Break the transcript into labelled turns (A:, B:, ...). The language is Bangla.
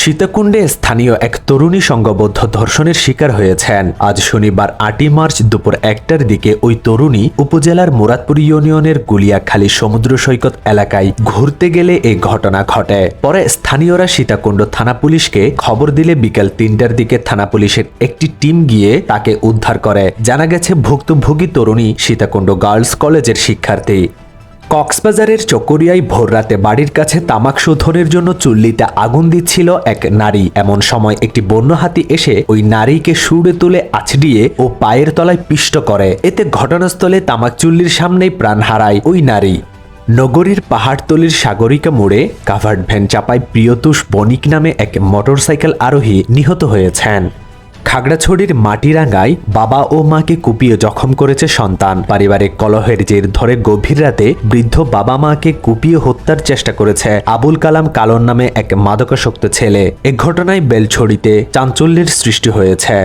A: সীতাকুণ্ডে স্থানীয় এক তরুণী সংঘবদ্ধ ধর্ষণের শিকার হয়েছেন। আজ শনিবার আটই মার্চ দুপুর একটার দিকে ওই তরুণী উপজেলার মুরাদপুর ইউনিয়নের গুলিয়াখালী সমুদ্র সৈকত এলাকায় ঘুরতে গেলে এই ঘটনা ঘটে। পরে স্থানীয়রা সীতাকুণ্ড থানা পুলিশকে খবর দিলে বিকেল তিনটার দিকে থানা পুলিশের একটি টিম গিয়ে তাকে উদ্ধার করে। জানা গেছে, ভুক্তভোগী তরুণী সীতাকুণ্ড গার্লস কলেজের শিক্ষার্থী। কক্সবাজারের চকরিয়ায় ভোররাতে বাড়ির কাছে তামাক শোধনের জন্য চুল্লিতে আগুন দিচ্ছিল এক নারী। এমন সময় একটি বন্য হাতি এসে ওই নারীকে সুড়ে তুলে আছড়িয়ে ও পায়ের তলায় পিষ্ট করে। এতে ঘটনাস্থলে তামাক চুল্লির সামনেই প্রাণ হারায় ওই নারী। নগরীর পাহাড়তলির সাগরিকা মোড়ে কাভার্ড ভ্যান চাপায় প্রিয়তুষ বণিক নামে এক মোটরসাইকেল আরোহী নিহত হয়েছেন। খাগড়াছড়ির মাটিরাঙ্গায় বাবা ও মাকে কুপিয়ে জখম করেছে সন্তান। পারিবারিক কলহের জের ধরে গভীর রাতে বৃদ্ধ বাবা মাকে কুপিয়ে হত্যার চেষ্টা করেছে আবুল কালাম কালন নামে এক মাদকাসক্ত ছেলে। এ ঘটনায় বেলছড়িতে চাঞ্চল্যের সৃষ্টি হয়েছে।